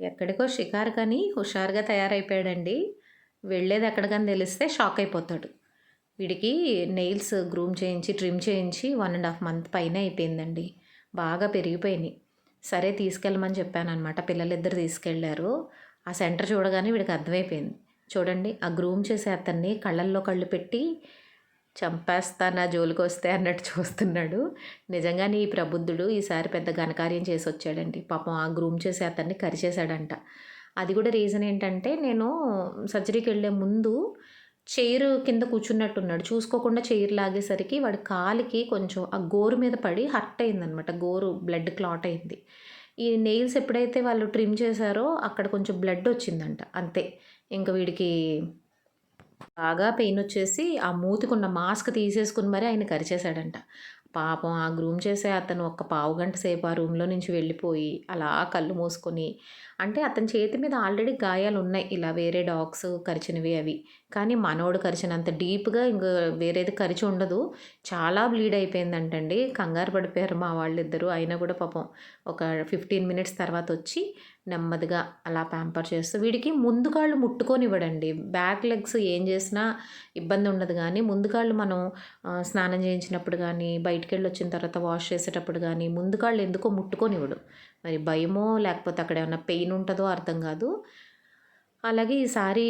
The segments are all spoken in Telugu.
ఎక్కడికో షికారు కానీ హుషారుగా తయారైపోయాడండి. వెళ్ళేది ఎక్కడికని తెలిస్తే షాక్ అయిపోతాడు. వీడికి నెయిల్స్ గ్రూమ్ చేయించి ట్రిమ్ చేయించి వన్ అండ్ హాఫ్ మంత్ పైన అయిపోయిందండి. బాగా పెరిగిపోయినాయి. సరే తీసుకెళ్ళమని చెప్పాను అనమాట పిల్లలిద్దరు తీసుకెళ్ళారు. ఆ సెంటర్ చూడగానే వీడికి అర్థమైపోయింది. చూడండి ఆ గ్రూమ్ చేసే అతన్ని కళ్ళల్లో కళ్ళు పెట్టి చంపేస్తా నా జోలికి వస్తే అన్నట్టు చూస్తున్నాడు. నిజంగానే ఈ ప్రబుద్ధుడు ఈసారి పెద్ద ఘనకార్యం చేసి వచ్చాడండి పాపం ఆ గ్రూమ్ చేసి అతన్ని కరిచేశాడంట. అది కూడా రీజన్ ఏంటంటే నేను సర్జరీకి వెళ్ళే ముందు చైర్ కింద కూర్చున్నట్టున్నాడు. చూసుకోకుండా చైర్ లాగేసరికి వాడి కాలికి కొంచెం ఆ గోరు మీద పడి హర్ట్ అయిందనమాట. గోరు బ్లడ్ క్లాట్ అయింది. ఈ నెయిల్స్ ఎప్పుడైతే వాళ్ళు ట్రిమ్ చేశారో అక్కడ కొంచెం బ్లడ్ వచ్చిందంట. అంతే. ఇంకా వీడికి బాగా పెయిన్ వచ్చేసి ఆ మూతికున్న మాస్క్ తీసేసుకుని మరి ఆయన కరిచేశాడంట. పాపం ఆ గ్రూమ్ చేసే అతను ఒక పావు గంట సేపు ఆ రూమ్లో నుంచి వెళ్ళిపోయి అలా కళ్ళు మూసుకొని అంటే అతని చేతి మీద ఆల్రెడీ గాయాలు ఉన్నాయి. ఇలా వేరే డాగ్స్ కరిచినవి అవి. కానీ మనోడు కరిచినంత డీప్గా ఇంకా వేరేది కరిచి ఉండదు. చాలా బ్లీడ్ అయిపోయిందంటండి. కంగారు పడిపోయారు మా వాళ్ళిద్దరూ. అయినా కూడా పాపం ఒక ఫిఫ్టీన్ మినిట్స్ తర్వాత వచ్చి నెమ్మదిగా అలా ప్యాంపర్ చేస్తూ వీడికి ముందు కాళ్ళు ముట్టుకొనివ్వడండి. బ్యాక్ లెగ్స్ ఏం చేసినా ఇబ్బంది ఉండదు కానీ ముందు కాళ్ళు మనం స్నానం చేయించినప్పుడు కానీ బయటికి వెళ్ళి వచ్చిన తర్వాత వాష్ చేసేటప్పుడు కానీ ముందు కాళ్ళు ఎందుకో ముట్టుకొనివ్వడు. మరి భయమో లేకపోతే అక్కడ ఏమైనా పెయిన్ ఉంటుందో అర్థం కాదు. అలాగే ఈసారి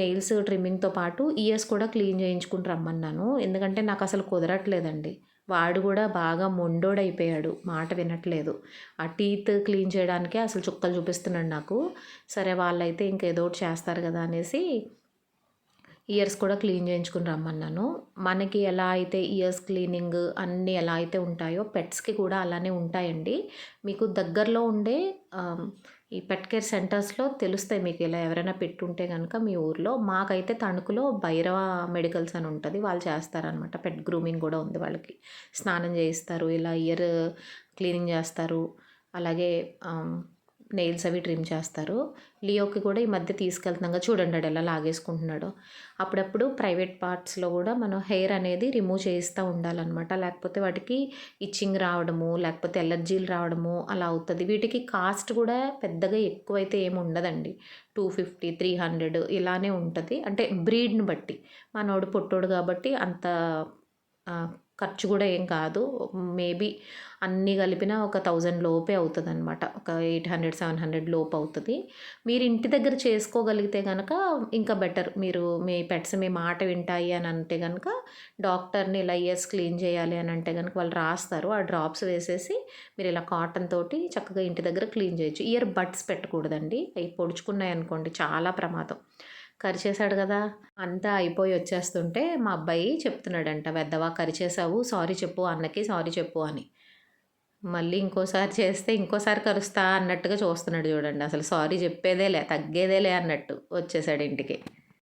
నెయిల్స్ ట్రిమ్మింగ్తో పాటు ఇయర్స్ కూడా క్లీన్ చేయించుకుని రమ్మన్నాను. ఎందుకంటే నాకు అసలు కుదరట్లేదండి. వాడు కూడా బాగా మొండోడైపోయాడు. మాట వినట్లేదు. ఆ టీత్ క్లీన్ చేయడానికే అసలు చుక్కలు చూపిస్తున్నాడు నాకు. సరే వాళ్ళైతే ఇంకేదో ఒకటి చేస్తారు కదా అనేసి ఇయర్స్ కూడా క్లీన్ చేయించుకుని రమ్మన్నాను. మనకి ఎలా అయితే ఇయర్స్ క్లీనింగ్ అన్నీ ఎలా అయితే ఉంటాయో పెట్స్కి కూడా అలానే ఉంటాయండి. మీకు దగ్గరలో ఉండే ఈ పెట్ కేర్ సెంటర్స్లో తెలుస్తాయి మీకు ఇలా ఎవరైనా పెట్టుంటే కనుక మీ ఊర్లో. మాకైతే తణుకులో భైరవ మెడికల్స్ అని ఉంటుంది. వాళ్ళు చేస్తారనమాట పెట్ గ్రూమింగ్ కూడా ఉంది వాళ్ళకి. స్నానం చేయిస్తారు. ఇలా ఇయర్ క్లీనింగ్ చేస్తారు. అలాగే నెయిల్స్ అవి ట్రిమ్ చేస్తారు. లియోకి కూడా ఈ మధ్య తీసుకెళ్తున్నాగా చూడండి ఎలా లాగేసుకుంటున్నాడు. అప్పుడప్పుడు ప్రైవేట్ పార్ట్స్లో కూడా మనం హెయిర్ అనేది రిమూవ్ చేస్తూ ఉండాలన్నమాట. లేకపోతే వాటికి ఇచ్చింగ్ రావడము లేకపోతే ఎలర్జీలు రావడము అలా అవుతుంది. వీటికి కాస్ట్ కూడా పెద్దగా ఎక్కువైతే ఏమి ఉండదండి. టూ ఫిఫ్టీ త్రీ హండ్రెడ్ ఇలానే ఉంటుంది. అంటే బ్రీడ్ని బట్టి. మనోడు పొట్టోడు కాబట్టి అంత ఖర్చు కూడా ఏం కాదు. మేబీ అన్నీ కలిపిన ఒక థౌజండ్ లోపే అవుతుంది అనమాట ఒక ఎయిట్ హండ్రెడ్ సెవెన్ హండ్రెడ్ లోపు అవుతుంది. మీరు ఇంటి దగ్గర చేసుకోగలిగితే కనుక ఇంకా బెటర్. మీరు మీ పెట్స్ మీ మాట వింటాయి అని అంటే కనుక డాక్టర్ని ఇలా ఇయర్స్ క్లీన్ చేయాలి అని అంటే కనుక వాళ్ళు రాస్తారు. ఆ డ్రాప్స్ వేసేసి మీరు ఇలా కాటన్ తోటి చక్కగా ఇంటి దగ్గర క్లీన్ చేయొచ్చు. ఇయర్ బడ్స్ పెట్టకూడదండి. అవి పొడుచుకున్నాయి అనుకోండి చాలా ప్రమాదం. కరిచేశాడు కదా. అంతా అయిపోయి వచ్చేస్తుంటే మా అబ్బాయి చెప్తున్నాడంట పెద్దవా కరిచేసావు సారీ చెప్పు అన్నకి సారీ చెప్పు అని. మళ్ళీ ఇంకోసారి చేస్తే ఇంకోసారి కరుస్తా అన్నట్టుగా చూస్తున్నాడు చూడండి. అసలు సారీ చెప్పేదేలే తగ్గేదేలే అన్నట్టు వచ్చేసాడు ఇంటికి.